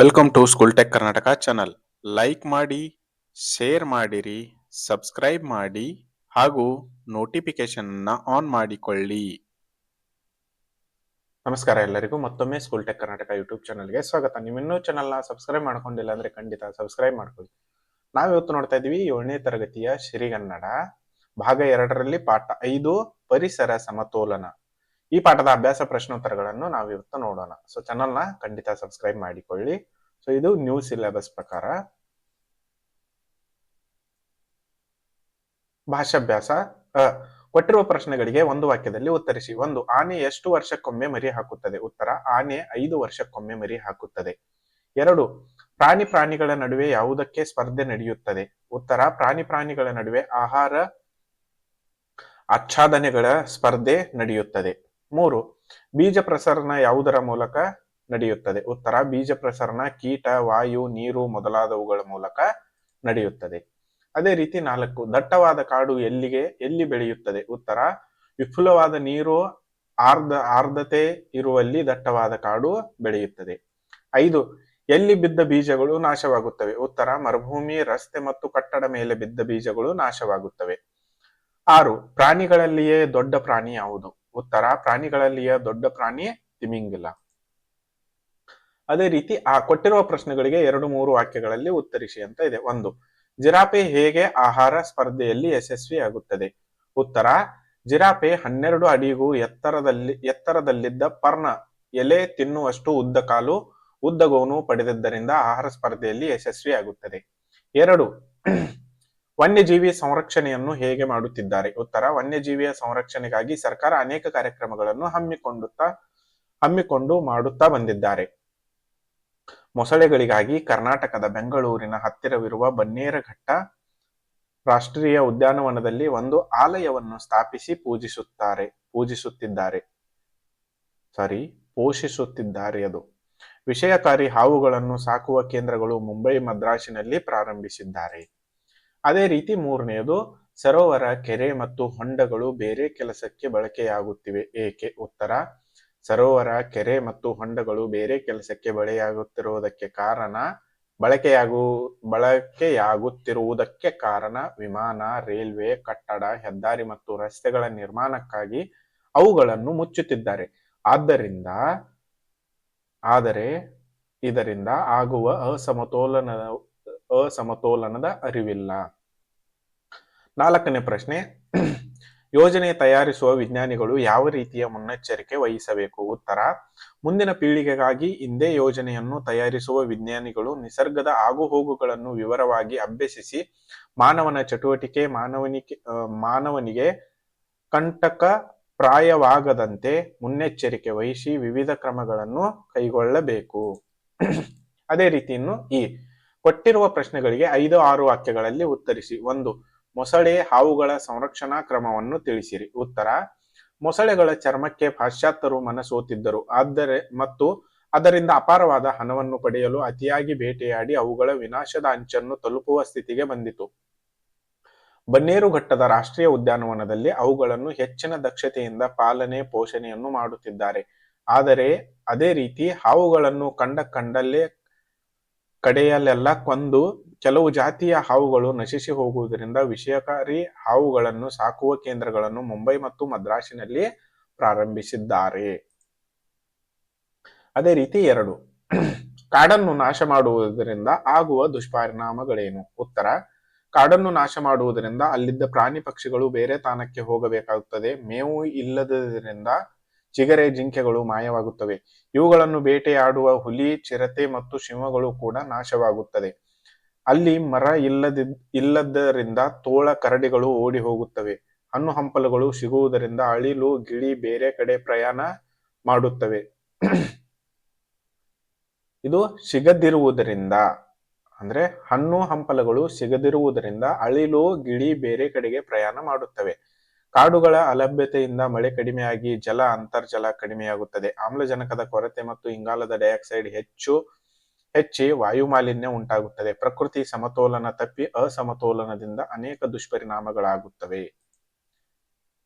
Welcome to school tech Karnataka channel like ಮಾಡಿ share ಮಾಡಿರಿ subscribe ಮಾಡಿ, ಹಾಗೂ ನೋಟಿಫಿಕೇಶನ್ ಆನ್ ಮಾಡಿಕೊಳ್ಳಿ. ನಮಸ್ಕಾರ ಎಲ್ಲರಿಗೂ. ಮತ್ತೊಮ್ಮೆ ಸ್ಕೂಲ್ ಟೆಕ್ ಕರ್ನಾಟಕ ಯೂಟ್ಯೂಬ್ ಚಾನಲ್ಗೆ ಸ್ವಾಗತ. ನೀವು ಇನ್ನೂ ಚಾನಲ್ನ ಸಬ್ಸ್ಕ್ರೈಬ್ ಮಾಡ್ಕೊಂಡಿಲ್ಲ ಅಂದ್ರೆ ಖಂಡಿತ ಸಬ್ಸ್ಕ್ರೈಬ್ ಮಾಡ್ಕೊಳ್ಳಿ. ನಾವಿವತ್ತು ನೋಡ್ತಾ ಇದ್ದೀವಿ ಏಳನೇ ತರಗತಿಯ ಶ್ರೀಗನ್ನಡ, ಭಾಗ ಎರಡರಲ್ಲಿ ಪಾಠ ಐದು, ಪರಿಸರ ಸಮತೋಲನ. ಈ ಪಾಠದ ಅಭ್ಯಾಸ ಪ್ರಶ್ನೋತ್ತರಗಳನ್ನು ನಾವು ಇವತ್ತು ನೋಡೋಣ. ಸೊ ಚಾನಲ್ನ ಖಂಡಿತ ಸಬ್ಸ್ಕ್ರೈಬ್ ಮಾಡಿಕೊಳ್ಳಿ. ಸೊ ಇದು ನ್ಯೂ ಸಿಲೆಬಸ್ ಪ್ರಕಾರ ಭಾಷಾಭ್ಯಾಸ. ಕೊಟ್ಟಿರುವ ಪ್ರಶ್ನೆಗಳಿಗೆ ಒಂದು ವಾಕ್ಯದಲ್ಲಿ ಉತ್ತರಿಸಿ. ಒಂದು, ಆನೆ ಎಷ್ಟು ವರ್ಷಕ್ಕೊಮ್ಮೆ ಮರಿ ಹಾಕುತ್ತದೆ? ಉತ್ತರ, ಆನೆ ಐದು ವರ್ಷಕ್ಕೊಮ್ಮೆ ಮರಿ ಹಾಕುತ್ತದೆ. ಎರಡು, ಪ್ರಾಣಿ ಪ್ರಾಣಿಗಳ ನಡುವೆ ಯಾವುದಕ್ಕೆ ಸ್ಪರ್ಧೆ ನಡೆಯುತ್ತದೆ? ಉತ್ತರ, ಪ್ರಾಣಿ ಪ್ರಾಣಿಗಳ ನಡುವೆ ಆಹಾರ ಆಚ್ಛಾದನೆಗಳ ಸ್ಪರ್ಧೆ ನಡೆಯುತ್ತದೆ. ಮೂರು, ಬೀಜ ಪ್ರಸರಣ ಯಾವುದರ ಮೂಲಕ ನಡೆಯುತ್ತದೆ? ಉತ್ತರ, ಬೀಜ ಪ್ರಸರಣ ಕೀಟ, ವಾಯು, ನೀರು ಮೊದಲಾದವುಗಳ ಮೂಲಕ ನಡೆಯುತ್ತದೆ. ಅದೇ ರೀತಿ ನಾಲ್ಕು, ದಟ್ಟವಾದ ಕಾಡು ಎಲ್ಲಿಗೆ, ಎಲ್ಲಿ ಬೆಳೆಯುತ್ತದೆ? ಉತ್ತರ, ವಿಫುಲವಾದ ನೀರು, ಆರ್ಧ, ಆರ್ಧತೆ ಇರುವಲ್ಲಿ ದಟ್ಟವಾದ ಕಾಡು ಬೆಳೆಯುತ್ತದೆ. ಐದು, ಎಲ್ಲಿ ಬಿದ್ದ ಬೀಜಗಳು ನಾಶವಾಗುತ್ತವೆ? ಉತ್ತರ, ಮರುಭೂಮಿ, ರಸ್ತೆ ಮತ್ತು ಕಟ್ಟಡ ಮೇಲೆ ಬಿದ್ದ ಬೀಜಗಳು ನಾಶವಾಗುತ್ತವೆ. ಆರು, ಪ್ರಾಣಿಗಳಲ್ಲಿಯೇ ದೊಡ್ಡ ಪ್ರಾಣಿ ಯಾವುದು? ಉತ್ತರ ಪ್ರಾಣಿಗಳಲ್ಲಿಯ ದೊಡ್ಡ ಪ್ರಾಣಿ ತಿಮಿಂಗಿಲ. ಅದೇ ರೀತಿ ಆ ಕೊಟ್ಟಿರುವ ಪ್ರಶ್ನೆಗಳಿಗೆ ಎರಡು ಮೂರು ವಾಕ್ಯಗಳಲ್ಲಿ ಉತ್ತರಿಸಿ ಅಂತ ಇದೆ. ಒಂದು, ಜಿರಾಫೆ ಹೇಗೆ ಆಹಾರ ಸ್ಪರ್ಧೆಯಲ್ಲಿ ಯಶಸ್ವಿಯಾಗುತ್ತದೆ? ಉತ್ತರ, ಜಿರಾಫೆ ಹನ್ನೆರಡು ಅಡಿಗೂ ಎತ್ತರದಲ್ಲಿ, ಎತ್ತರದಲ್ಲಿದ್ದ ಪರ್ಣ ಎಲೆ ತಿನ್ನುವಷ್ಟು ಉದ್ದ ಕಾಲು ಉದ್ದಗೋನು ಪಡೆದಿದ್ದರಿಂದ ಆಹಾರ ಸ್ಪರ್ಧೆಯಲ್ಲಿ ಯಶಸ್ವಿಯಾಗುತ್ತದೆ. ಎರಡು ವನ್ಯಜೀವಿ ಸಂರಕ್ಷಣೆಯನ್ನು ಹೇಗೆ ಮಾಡುತ್ತಿದ್ದಾರೆ? ಉತ್ತರ, ವನ್ಯಜೀವಿಯ ಸಂರಕ್ಷಣೆಗಾಗಿ ಸರ್ಕಾರ ಅನೇಕ ಕಾರ್ಯಕ್ರಮಗಳನ್ನು ಹಮ್ಮಿಕೊಂಡುತ್ತಾ, ಹಮ್ಮಿಕೊಂಡು ಮಾಡುತ್ತಾ ಬಂದಿದ್ದಾರೆ. ಮೊಸಳೆಗಳಿಗಾಗಿ ಕರ್ನಾಟಕದ ಬೆಂಗಳೂರಿನ ಹತ್ತಿರವಿರುವ ಬನ್ನೇರಘಟ್ಟ ರಾಷ್ಟ್ರೀಯ ಉದ್ಯಾನವನದಲ್ಲಿ ಒಂದು ಆಲಯವನ್ನು ಸ್ಥಾಪಿಸಿ ಪೂಜಿಸುತ್ತಾರೆ, ಪೂಜಿಸುತ್ತಿದ್ದಾರೆ. ಸಾರಿ, ಪೋಷಿಸುತ್ತಿದ್ದಾರೆ ಅದು. ವಿಷಯಕಾರಿ ಹಾವುಗಳನ್ನು ಸಾಕುವ ಕೇಂದ್ರಗಳು ಮುಂಬೈ ಮದ್ರಾಸಿನಲ್ಲಿ ಪ್ರಾರಂಭಿಸಿದ್ದಾರೆ. ಅದೇ ರೀತಿ ಮೂರನೆಯದು, ಸರೋವರ, ಕೆರೆ ಮತ್ತು ಹೊಂಡಗಳು ಬೇರೆ ಕೆಲಸಕ್ಕೆ ಬಳಕೆಯಾಗುತ್ತಿವೆ. ಏಕೆ? ಉತ್ತರ, ಸರೋವರ, ಕೆರೆ ಮತ್ತು ಹೊಂಡಗಳು ಬೇರೆ ಕೆಲಸಕ್ಕೆ ಬಳೆಯಾಗುತ್ತಿರುವುದಕ್ಕೆ ಕಾರಣ, ಬಳಕೆಯಾಗು, ಬಳಕೆಯಾಗುತ್ತಿರುವುದಕ್ಕೆ ಕಾರಣ ವಿಮಾನ, ರೈಲ್ವೆ, ಕಟ್ಟಡ, ಹೆದ್ದಾರಿ ಮತ್ತು ರಸ್ತೆಗಳ ನಿರ್ಮಾಣಕ್ಕಾಗಿ ಅವುಗಳನ್ನು ಮುಚ್ಚುತ್ತಿದ್ದಾರೆ. ಆದ್ದರಿಂದ, ಆದರೆ, ಇದರಿಂದ ಆಗುವ ಅಸಮತೋಲನ ಅಸಮತೋಲನದ ಅರಿವಿಲ್ಲ. ನಾಲ್ಕನೇ ಪ್ರಶ್ನೆ, ಯೋಜನೆ ತಯಾರಿಸುವ ವಿಜ್ಞಾನಿಗಳು ಯಾವ ರೀತಿಯ ಮುನ್ನೆಚ್ಚರಿಕೆ ವಹಿಸಬೇಕು? ಉತ್ತರ, ಮುಂದಿನ ಪೀಳಿಗೆಗಾಗಿ ಇಂದೇ ಯೋಜನೆಯನ್ನು ತಯಾರಿಸುವ ವಿಜ್ಞಾನಿಗಳು ನಿಸರ್ಗದ ಆಗುಹೋಗುಗಳನ್ನು ವಿವರವಾಗಿ ಅಭ್ಯಸಿಸಿ ಮಾನವನ ಚಟುವಟಿಕೆ ಮಾನವನಿಗೆ ಮಾನವನಿಗೆ ಕಂಟಕ ಪ್ರಾಯವಾಗದಂತೆ ಮುನ್ನೆಚ್ಚರಿಕೆ ವಹಿಸಿ ವಿವಿಧ ಕ್ರಮಗಳನ್ನು ಕೈಗೊಳ್ಳಬೇಕು. ಅದೇ ರೀತಿಯನ್ನು ಈ ಕೊಟ್ಟಿರುವ ಪ್ರಶ್ನೆಗಳಿಗೆ ಐದು ಆರು ವಾಕ್ಯಗಳಲ್ಲಿ ಉತ್ತರಿಸಿ. ಒಂದು, ಮೊಸಳೆ ಹಾವುಗಳ ಸಂರಕ್ಷಣಾ ಕ್ರಮವನ್ನು ತಿಳಿಸಿರಿ. ಉತ್ತರ, ಮೊಸಳೆಗಳ ಚರ್ಮಕ್ಕೆ ಪಾಶ್ಚಾತ್ಯರು ಮನಸೋತಿದ್ದರು. ಆದರೆ, ಮತ್ತು ಅದರಿಂದ ಅಪಾರವಾದ ಹಣವನ್ನು ಪಡೆಯಲು ಅತಿಯಾಗಿ ಬೇಟೆಯಾಡಿ ಅವುಗಳ ವಿನಾಶದ ಅಂಚನ್ನು ತಲುಪುವ ಸ್ಥಿತಿಗೆ ಬಂದಿತು. ಬನ್ನೇರುಘಟ್ಟದ ರಾಷ್ಟ್ರೀಯ ಉದ್ಯಾನವನದಲ್ಲಿ ಅವುಗಳನ್ನು ಹೆಚ್ಚಿನ ದಕ್ಷತೆಯಿಂದ ಪಾಲನೆ, ಪೋಷಣೆಯನ್ನು ಮಾಡುತ್ತಿದ್ದಾರೆ. ಆದರೆ, ಅದೇ ರೀತಿ ಹಾವುಗಳನ್ನು ಕಂಡ ಕಂಡಲ್ಲೇ ಕಡೆಯಲ್ಲೆಲ್ಲ ಕೊಂದು ಕೆಲವು ಜಾತಿಯ ಹಾವುಗಳು ನಶಿಸಿ ಹೋಗುವುದರಿಂದ ವಿಷಯಕಾರಿ ಹಾವುಗಳನ್ನು ಸಾಕುವ ಕೇಂದ್ರಗಳನ್ನು ಮುಂಬೈ ಮತ್ತು ಮದ್ರಾಸಿನಲ್ಲಿ ಪ್ರಾರಂಭಿಸಿದ್ದಾರೆ. ಅದೇ ರೀತಿ ಎರಡು. ಕಾಡನ್ನು ನಾಶ ಮಾಡುವುದರಿಂದ ಆಗುವ ದುಷ್ಪರಿಣಾಮಗಳೇನು? ಉತ್ತರ. ಕಾಡನ್ನು ನಾಶ ಮಾಡುವುದರಿಂದ ಅಲ್ಲಿದ್ದ ಪ್ರಾಣಿ ಪಕ್ಷಿಗಳು ಬೇರೆ ತಾಣಕ್ಕೆ ಹೋಗಬೇಕಾಗುತ್ತದೆ. ಮೇವು ಇಲ್ಲದರಿಂದ ಚಿಗರೆ ಜಿಂಕೆಗಳು ಮಾಯವಾಗುತ್ತವೆ. ಇವುಗಳನ್ನು ಬೇಟೆಯಾಡುವ ಹುಲಿ, ಚಿರತೆ ಮತ್ತು ಸಿಂಹಗಳು ಕೂಡ ನಾಶವಾಗುತ್ತದೆ ಅಲ್ಲಿ ಮರ ಇಲ್ಲದ ಇಲ್ಲದರಿಂದ ತೋಳ ಕರಡಿಗಳು ಓಡಿ ಹೋಗುತ್ತವೆ ಹಣ್ಣು ಹಂಪಲುಗಳು ಸಿಗುವುದರಿಂದ ಅಳಿಲು, ಗಿಳಿ ಬೇರೆ ಕಡೆ ಪ್ರಯಾಣ ಮಾಡುತ್ತವೆ. ಇದು ಸಿಗದಿರುವುದರಿಂದ, ಅಂದ್ರೆ ಹಣ್ಣು ಹಂಪಲುಗಳು ಸಿಗದಿರುವುದರಿಂದ ಅಳಿಲು, ಗಿಳಿ ಬೇರೆ ಕಡೆಗೆ ಪ್ರಯಾಣ ಮಾಡುತ್ತವೆ. ಕಾಡುಗಳ ಅಲಭ್ಯತೆಯಿಂದ ಮಳೆ ಕಡಿಮೆಯಾಗಿ ಜಲ ಅಂತರ್ಜಲ ಕಡಿಮೆಯಾಗುತ್ತದೆ. ಆಮ್ಲಜನಕದ ಕೊರತೆ ಮತ್ತು ಇಂಗಾಲದ ಡೈಆಕ್ಸೈಡ್ ಹೆಚ್ಚು ಹೆಚ್ಚಿ ವಾಯುಮಾಲಿನ್ಯ ಉಂಟಾಗುತ್ತದೆ. ಪ್ರಕೃತಿ ಸಮತೋಲನ ತಪ್ಪಿ ಅಸಮತೋಲನದಿಂದ ಅನೇಕ ದುಷ್ಪರಿಣಾಮಗಳಾಗುತ್ತವೆ.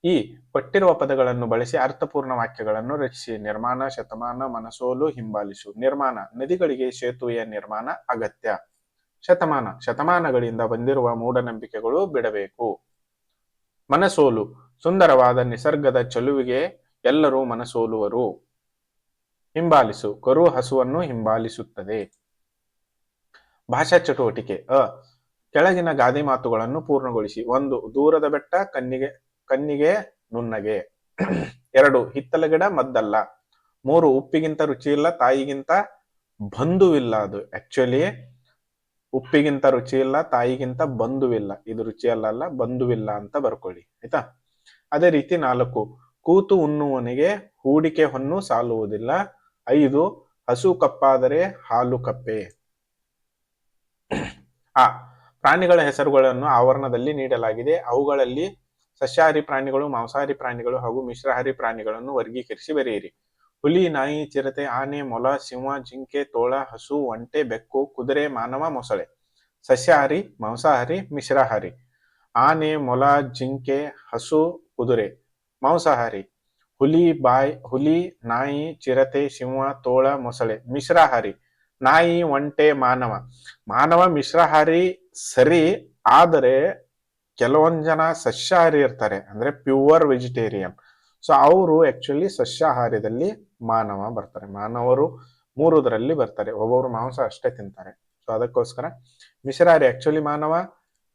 ಈ ಕೊಟ್ಟಿರುವ ಪದಗಳನ್ನು ಬಳಸಿ ಅರ್ಥಪೂರ್ಣ ವಾಕ್ಯಗಳನ್ನು ರಚಿಸಿ. ನಿರ್ಮಾಣ, ಶತಮಾನ, ಮನಸೋಲು, ಹಿಂಬಾಲಿಸು. ನಿರ್ಮಾಣ, ನದಿಗಳಿಗೆ ಸೇತುವೆಯ ನಿರ್ಮಾಣ ಅಗತ್ಯ. ಶತಮಾನ, ಶತಮಾನಗಳಿಂದ ಬಂದಿರುವ ಮೂಢನಂಬಿಕೆಗಳು ಬಿಡಬೇಕು. ಮನಸೋಲು, ಸುಂದರವಾದ ನಿಸರ್ಗದ ಚಲುವಿಗೆ ಎಲ್ಲರೂ ಮನಸೋಲುವರು. ಹಿಂಬಾಲಿಸು, ಕರು ಹಸುವನ್ನು ಹಿಂಬಾಲಿಸುತ್ತದೆ. ಭಾಷಾ ಚಟುವಟಿಕೆ, ಅ, ಕೆಳಗಿನ ಗಾದೆ ಮಾತುಗಳನ್ನು ಪೂರ್ಣಗೊಳಿಸಿ. ಒಂದು, ದೂರದ ಬೆಟ್ಟ, ಕಣ್ಣಿಗೆ ಕಣ್ಣಿಗೆ ನುಣ್ಣಗೆ. ಎರಡು, ಹಿತ್ತಲ ಗಿಡ ಮದ್ದಲ್ಲ. ಮೂರು, ಉಪ್ಪಿಗಿಂತ ರುಚಿಯಿಲ್ಲ, ತಾಯಿಗಿಂತ ಬಂಧುವಿಲ್ಲ ಅದು. ಆಕ್ಚುಲಿ ಉಪ್ಪಿಗಿಂತ ರುಚಿ ಇಲ್ಲ ತಾಯಿಗಿಂತ ಬಂಧುವಿಲ್ಲ. ಇದು ರುಚಿ ಅಲ್ಲ, ಬಂಧುವಿಲ್ಲ ಅಂತ ಬರ್ಕೊಳ್ಳಿ, ಆಯ್ತಾ? ಅದೇ ರೀತಿ ನಾಲ್ಕು, ಕೂತು ಉಣ್ಣುವನಿಗೆ ಹೂಡಿಕೆ ಹೊನ್ನು ಸಾಲುವುದಿಲ್ಲ. ಐದು, ಹಸು ಕಪ್ಪಾದರೆ ಹಾಲು ಕಪ್ಪೆ. ಆ, ಪ್ರಾಣಿಗಳ ಹೆಸರುಗಳನ್ನು ಆವರಣದಲ್ಲಿ ನೀಡಲಾಗಿದೆ. ಅವುಗಳಲ್ಲಿ ಸಸ್ಯಾಹಾರಿ ಪ್ರಾಣಿಗಳು, ಮಾಂಸಾಹಾರಿ ಪ್ರಾಣಿಗಳು ಹಾಗೂ ಮಿಶ್ರಾಹಾರಿ ಪ್ರಾಣಿಗಳನ್ನು ವರ್ಗೀಕರಿಸಿ ಬರೆಯಿರಿ. ಹುಲಿ, ನಾಯಿ, ಚಿರತೆ, ಆನೆ, ಮೊಲ, ಸಿಂಹ, ಜಿಂಕೆ, ತೋಳ, ಹಸು, ಒಂಟೆ, ಬೆಕ್ಕು, ಕುದುರೆ, ಮಾನವ, ಮೊಸಳೆ, ಸಸ್ಯಾಹಾರಿ, ಮಾಂಸಾಹಾರಿ, ಮಿಶ್ರಾಹಾರಿ, ಆನೆ, ಮೊಲ, ಜಿಂಕೆ, ಹಸು, ಕುದುರೆ, ಮಾಂಸಾಹಾರಿ, ಹುಲಿ, ಬಾಯ್, ಹುಲಿ, ನಾಯಿ, ಚಿರತೆ, ಸಿಂಹ, ತೋಳ, ಮೊಸಳೆ, ಮಿಶ್ರಾಹಾರಿ, ನಾಯಿ, ಒಂಟೆ, ಮಾನವ ಮಾನವ, ಮಿಶ್ರಾಹಾರಿ ಸರಿ, ಆದರೆ ಕೆಲವೊಂದು ಜನ ಸಸ್ಯಾಹಾರಿ ಇರ್ತಾರೆ, ಅಂದ್ರೆ ಪ್ಯೂವರ್ ವೆಜಿಟೇರಿಯನ್ ಸೊ ಅವರು ಆ್ಯಕ್ಚುಲಿ ಸಸ್ಯಾಹಾರದಲ್ಲಿ ಮಾನವ ಬರ್ತಾರೆ. ಮಾನವರು ಮೂರುದರಲ್ಲಿ ಬರ್ತಾರೆ. ಒಬ್ಬೊಬ್ರು ಮಾಂಸ ಅಷ್ಟೇ ತಿಂತಾರೆ. ಸೊ ಅದಕ್ಕೋಸ್ಕರ ಮಿಶ್ರಹಾರಿ ಆ್ಯಕ್ಚುಲಿ ಮಾನವ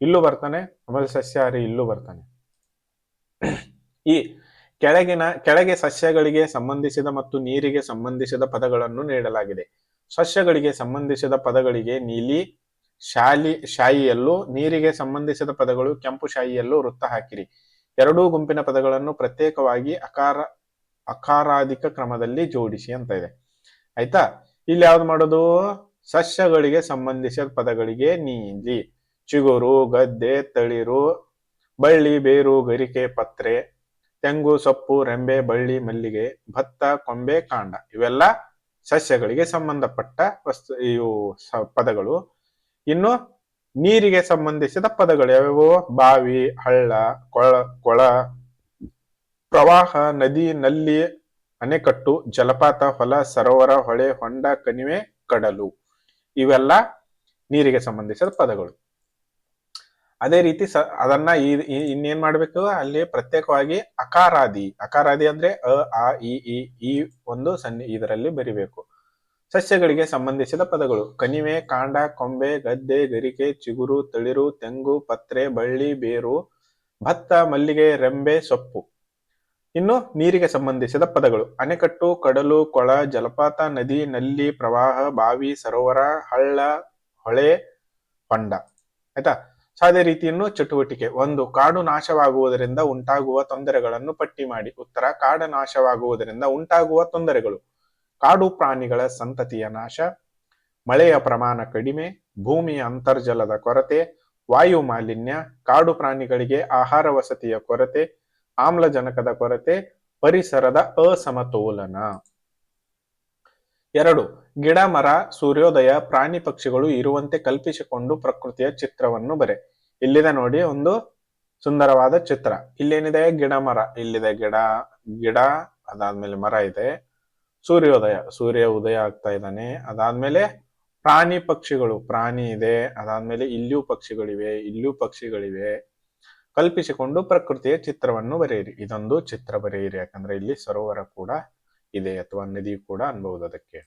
ಇಲ್ಲೂ ಬರ್ತಾನೆ, ಆಮೇಲೆ ಸಸ್ಯಾಹಾರಿ ಇಲ್ಲೂ ಬರ್ತಾನೆ. ಈ ಕೆಳಗಿನ, ಕೆಳಗೆ ಸಸ್ಯಗಳಿಗೆ ಸಂಬಂಧಿಸಿದ ಮತ್ತು ನೀರಿಗೆ ಸಂಬಂಧಿಸಿದ ಪದಗಳನ್ನು ನೀಡಲಾಗಿದೆ. ಸಸ್ಯಗಳಿಗೆ ಸಂಬಂಧಿಸಿದ ಪದಗಳಿಗೆ ನೀಲಿ ಶಾಲಿ, ಶಾಯಿಯಲ್ಲೂ, ನೀರಿಗೆ ಸಂಬಂಧಿಸಿದ ಪದಗಳು ಕೆಂಪು ಶಾಯಿಯಲ್ಲೂ ವೃತ್ತ ಹಾಕಿರಿ. ಎರಡೂ ಗುಂಪಿನ ಪದಗಳನ್ನು ಪ್ರತ್ಯೇಕವಾಗಿ ಅಕಾರ, ಅಕಾರಾಧಿಕ ಕ್ರಮದಲ್ಲಿ ಜೋಡಿಸಿ ಅಂತ ಇದೆ. ಆಯ್ತಾ? ಇಲ್ಲಿ ಯಾವ್ದು ಮಾಡೋದು? ಸಸ್ಯಗಳಿಗೆ ಸಂಬಂಧಿಸಿದ ಪದಗಳಿಗೆ ನೀಲಿ, ಚಿಗುರು, ಗದ್ದೆ, ತಳಿರು, ಬಳ್ಳಿ, ಬೇರು, ಗರಿಕೆ, ಪತ್ರೆ, ತೆಂಗು, ಸೊಪ್ಪು, ರೆಂಬೆ, ಬಳ್ಳಿ, ಮಲ್ಲಿಗೆ, ಭತ್ತ, ಕೊಂಬೆ, ಕಾಂಡ. ಇವೆಲ್ಲ ಸಸ್ಯಗಳಿಗೆ ಸಂಬಂಧಪಟ್ಟ ವಸ್ತು, ಇವು ಪದಗಳು. ಇನ್ನು ನೀರಿಗೆ ಸಂಬಂಧಿಸಿದ ಪದಗಳು ಯಾವ್ಯಾವು? ಬಾವಿ, ಹಳ್ಳ, ಕೊಳ ಕೊಳ, ಪ್ರವಾಹ, ನದಿ, ನಲ್ಲಿ, ಅಣೆಕಟ್ಟು, ಜಲಪಾತ, ಹೊಲ, ಸರೋವರ, ಹೊಳೆ, ಹೊಂಡ, ಕಣಿವೆ, ಕಡಲು. ಇವೆಲ್ಲ ನೀರಿಗೆ ಸಂಬಂಧಿಸಿದ ಪದಗಳು. ಅದೇ ರೀತಿ ಸ, ಅದನ್ನ ಈ- ಇನ್ನೇನ್ ಮಾಡ್ಬೇಕು? ಅಲ್ಲಿ ಪ್ರತ್ಯೇಕವಾಗಿ ಅಕಾರಾದಿ. ಅಕಾರಾದಿ ಅಂದ್ರೆ ಅ, ಆ ಇ, ಈ ಒಂದು ಸನ್ನಿ ಇದರಲ್ಲಿ ಬರಿಬೇಕು. ಸಸ್ಯಗಳಿಗೆ ಸಂಬಂಧಿಸಿದ ಪದಗಳು. ಕಣಿವೆ, ಕಾಂಡ, ಕೊಂಬೆ, ಗದ್ದೆ, ಗರಿಕೆ, ಚಿಗುರು, ತಳಿರು, ತೆಂಗು, ಪತ್ರೆ, ಬಳ್ಳಿ, ಬೇರು, ಭತ್ತ, ಮಲ್ಲಿಗೆ, ರೆಂಬೆ, ಸೊಪ್ಪು. ಇನ್ನು ನೀರಿಗೆ ಸಂಬಂಧಿಸಿದ ಪದಗಳು. ಅಣೆಕಟ್ಟು, ಕಡಲು, ಕೊಳ, ಜಲಪಾತ, ನದಿ, ನಲ್ಲಿ, ಪ್ರವಾಹ, ಬಾವಿ, ಸರೋವರ, ಹಳ್ಳ, ಹೊಳೆ, ಹೊಂಡ. ಆಯ್ತಾ? ಸೊ ಅದೇ ರೀತಿ ಇನ್ನು ಚಟುವಟಿಕೆ. ಒಂದು, ಕಾಡು ನಾಶವಾಗುವುದರಿಂದ ಉಂಟಾಗುವ ತೊಂದರೆಗಳನ್ನು ಪಟ್ಟಿ ಮಾಡಿ. ಉತ್ತರ, ಕಾಡು ನಾಶವಾಗುವುದರಿಂದ ಉಂಟಾಗುವ ತೊಂದರೆಗಳು. ಕಾಡು ಪ್ರಾಣಿಗಳ ಸಂತತಿಯ ನಾಶ, ಮಳೆಯ ಪ್ರಮಾಣ ಕಡಿಮೆ, ಭೂಮಿಯ ಅಂತರ್ಜಲದ ಕೊರತೆ, ವಾಯು ಮಾಲಿನ್ಯ, ಕಾಡು ಪ್ರಾಣಿಗಳಿಗೆ ಆಹಾರ ವಸತಿಯ ಕೊರತೆ, ಆಮ್ಲಜನಕದ ಕೊರತೆ, ಪರಿಸರದ ಅಸಮತೋಲನ. ಎರಡು, ಗಿಡ, ಮರ, ಸೂರ್ಯೋದಯ, ಪ್ರಾಣಿ ಪಕ್ಷಿಗಳು ಇರುವಂತೆ ಕಲ್ಪಿಸಿಕೊಂಡು ಪ್ರಕೃತಿಯ ಚಿತ್ರವನ್ನು ಬರೆ. ಇಲ್ಲಿದೆ ನೋಡಿ ಒಂದು ಸುಂದರವಾದ ಚಿತ್ರ. ಇಲ್ಲೇನಿದೆ? ಗಿಡ, ಮರ. ಇಲ್ಲಿದೆ ಗಿಡ. ಗಿಡ, ಅದಾದ್ಮೇಲೆ ಮರ ಇದೆ. ಸೂರ್ಯೋದಯ, ಸೂರ್ಯ ಉದಯ ಆಗ್ತಾ ಇದ್ದಾನೆ. ಅದಾದ್ಮೇಲೆ ಪ್ರಾಣಿ ಪಕ್ಷಿಗಳು, ಪ್ರಾಣಿ ಇದೆ. ಅದಾದ್ಮೇಲೆ ಇಲ್ಲಿಯೂ ಪಕ್ಷಿಗಳಿವೆ ಇಲ್ಲಿಯೂ ಪಕ್ಷಿಗಳಿವೆ. ಕಲ್ಪಿಸಿಕೊಂಡು ಪ್ರಕೃತಿಯ ಚಿತ್ರವನ್ನು ಬರೆಯಿರಿ. ಇದೊಂದು ಚಿತ್ರ ಬರೆಯಿರಿ. ಯಾಕಂದ್ರೆ ಇಲ್ಲಿ ಸರೋವರ ಕೂಡ ಇದೆ ಅಥವಾ ನದಿ ಕೂಡ ಅನ್ಬಹುದು ಅದಕ್ಕೆ.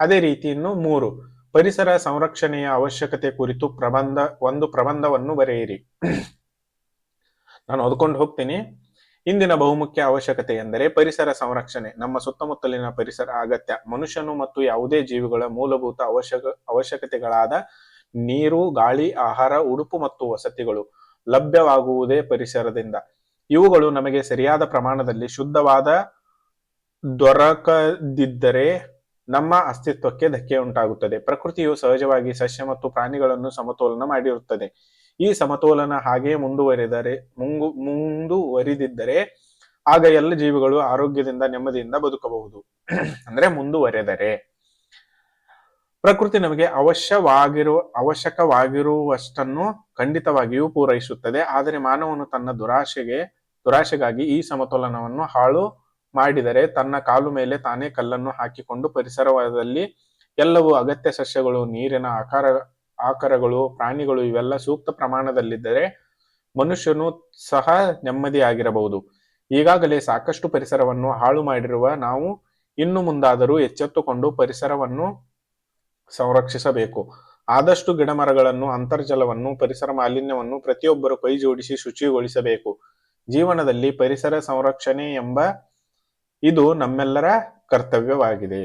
ಅದೇ ರೀತಿ ಇನ್ನು ಮೂರು. ಪರಿಸರ ಸಂರಕ್ಷಣೆಯ ಅವಶ್ಯಕತೆ ಕುರಿತು ಪ್ರಬಂಧ, ಒಂದು ಪ್ರಬಂಧವನ್ನು ಬರೆಯಿರಿ. ನಾನು ಓದ್ಕೊಂಡು ಹೋಗ್ತೀನಿ. ಇಂದಿನ ಬಹುಮುಖ್ಯ ಅವಶ್ಯಕತೆ ಎಂದರೆ ಪರಿಸರ ಸಂರಕ್ಷಣೆ. ನಮ್ಮ ಸುತ್ತಮುತ್ತಲಿನ ಪರಿಸರ ಅಗತ್ಯ. ಮನುಷ್ಯನು ಮತ್ತು ಯಾವುದೇ ಜೀವಿಗಳ ಮೂಲಭೂತ ಅವಶ್ಯಕ, ಅವಶ್ಯಕತೆಗಳಾದ ನೀರು, ಗಾಳಿ, ಆಹಾರ, ಉಡುಪು ಮತ್ತು ವಸತಿಗಳು ಲಭ್ಯವಾಗುವುದೇ ಪರಿಸರದಿಂದ. ಇವುಗಳು ನಮಗೆ ಸರಿಯಾದ ಪ್ರಮಾಣದಲ್ಲಿ ಶುದ್ಧವಾದ ದೊರಕದಿದ್ದರೆ ನಮ್ಮ ಅಸ್ತಿತ್ವಕ್ಕೆ ಧಕ್ಕೆ ಉಂಟಾಗುತ್ತದೆ. ಪ್ರಕೃತಿಯು ಸಹಜವಾಗಿ ಸಸ್ಯ ಮತ್ತು ಪ್ರಾಣಿಗಳನ್ನು ಸಮತೋಲನ ಮಾಡಿರುತ್ತದೆ. ಈ ಸಮತೋಲನ ಹಾಗೆ ಮುಂದುವರೆದರೆ, ಮುಂಗು, ಮುಂದುವರಿದಿದ್ದರೆ ಆಗ ಎಲ್ಲ ಜೀವಿಗಳು ಆರೋಗ್ಯದಿಂದ ನೆಮ್ಮದಿಯಿಂದ ಬದುಕಬಹುದು. ಅಂದ್ರೆ ಮುಂದುವರೆದರೆ. ಪ್ರಕೃತಿ ನಮಗೆ ಅವಶ್ಯವಾಗಿರುವ ಅವಶ್ಯಕವಾಗಿರುವಷ್ಟನ್ನು ಖಂಡಿತವಾಗಿಯೂ ಪೂರೈಸುತ್ತದೆ. ಆದರೆ ಮಾನವನು ತನ್ನ ದುರಾಶೆಗೆ, ದುರಾಶೆಗಾಗಿ ಈ ಸಮತೋಲನವನ್ನು ಹಾಳು ಮಾಡಿದರೆ ತನ್ನ ಕಾಲು ಮೇಲೆ ತಾನೇ ಕಲ್ಲನ್ನು ಹಾಕಿಕೊಂಡು ಪರಿಸರದಲ್ಲಿ ಎಲ್ಲವೂ ಅಗತ್ಯ ಸಸ್ಯಗಳು, ನೀರಿನ ಆಕಾರ ಆಕಾರಗಳು, ಪ್ರಾಣಿಗಳು ಇವೆಲ್ಲ ಸೂಕ್ತ ಪ್ರಮಾಣದಲ್ಲಿದ್ದರೆ ಮನುಷ್ಯನು ಸಹ ನೆಮ್ಮದಿಯಾಗಿರಬಹುದು. ಈಗಾಗಲೇ ಸಾಕಷ್ಟು ಪರಿಸರವನ್ನು ಹಾಳು ಮಾಡಿರುವ ನಾವು ಇನ್ನು ಮುಂದಾದರೂ ಎಚ್ಚೆತ್ತುಕೊಂಡು ಪರಿಸರವನ್ನು ಸಂರಕ್ಷಿಸಬೇಕು. ಆದಷ್ಟು ಗಿಡಮರಗಳನ್ನು, ಅಂತರ್ಜಲವನ್ನು, ಪರಿಸರ ಮಾಲಿನ್ಯವನ್ನು ಪ್ರತಿಯೊಬ್ಬರು ಕೈ ಜೋಡಿಸಿ ಶುಚಿಗೊಳಿಸಬೇಕು. ಜೀವನದಲ್ಲಿ ಪರಿಸರ ಸಂರಕ್ಷಣೆ ಎಂಬ ಇದು ನಮ್ಮೆಲ್ಲರ ಕರ್ತವ್ಯವಾಗಿದೆ.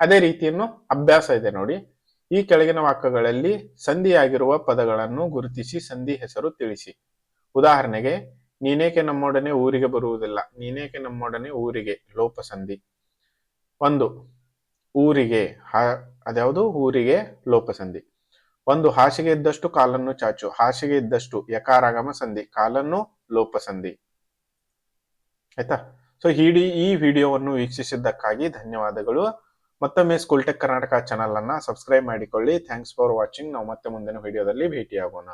ಅದೇ ರೀತಿಯನ್ನು ಅಭ್ಯಾಸ ಇದೆ ನೋಡಿ. ಈ ಕೆಳಗಿನ ವಾಕ್ಯಗಳಲ್ಲಿ ಸಂಧಿಯಾಗಿರುವ ಪದಗಳನ್ನು ಗುರುತಿಸಿ ಸಂಧಿ ಹೆಸರು ತಿಳಿಸಿ. ಉದಾಹರಣೆಗೆ, ನೀನೇಕೆ ನಮ್ಮೊಡನೆ ಊರಿಗೆ ಬರುವುದಿಲ್ಲ? ನೀನೇಕೆ ನಮ್ಮೊಡನೆ ಊರಿಗೆ? ಲೋಪಸಂಧಿ. ಒಂದು, ಊರಿಗೆ, ಹಾ, ಅದ್ಯಾವುದು? ಊರಿಗೆ ಲೋಪಸಂಧಿ. ಒಂದು, ಹಾಸಿಗೆ ಇದ್ದಷ್ಟು ಕಾಲನ್ನು ಚಾಚು. ಹಾಸಿಗೆ ಇದ್ದಷ್ಟು ಯಕಾರಾಗಮ ಸಂಧಿ. ಕಾಲನ್ನು ಲೋಪಸಂಧಿ. ಆಯ್ತಾ? ಸೊ ಇಡೀ ಈ ವಿಡಿಯೋವನ್ನು ವೀಕ್ಷಿಸಿದ್ದಕ್ಕಾಗಿ ಧನ್ಯವಾದಗಳು. ಮತ್ತೊಮ್ಮೆ ಸ್ಕೂಲ್ ಟೆಕ್ ಕರ್ನಾಟಕ ಚಾನಲ್ ಅನ್ನ ಸಬ್ಸ್ಕ್ರೈಬ್ ಮಾಡಿಕೊಳ್ಳಿ. ಥ್ಯಾಂಕ್ಸ್ ಫಾರ್ ವಾಚಿಂಗ್ ನಾವು ಮತ್ತೆ ಮುಂದಿನ ವಿಡಿಯೋದಲ್ಲಿ ಭೇಟಿಯಾಗೋಣ.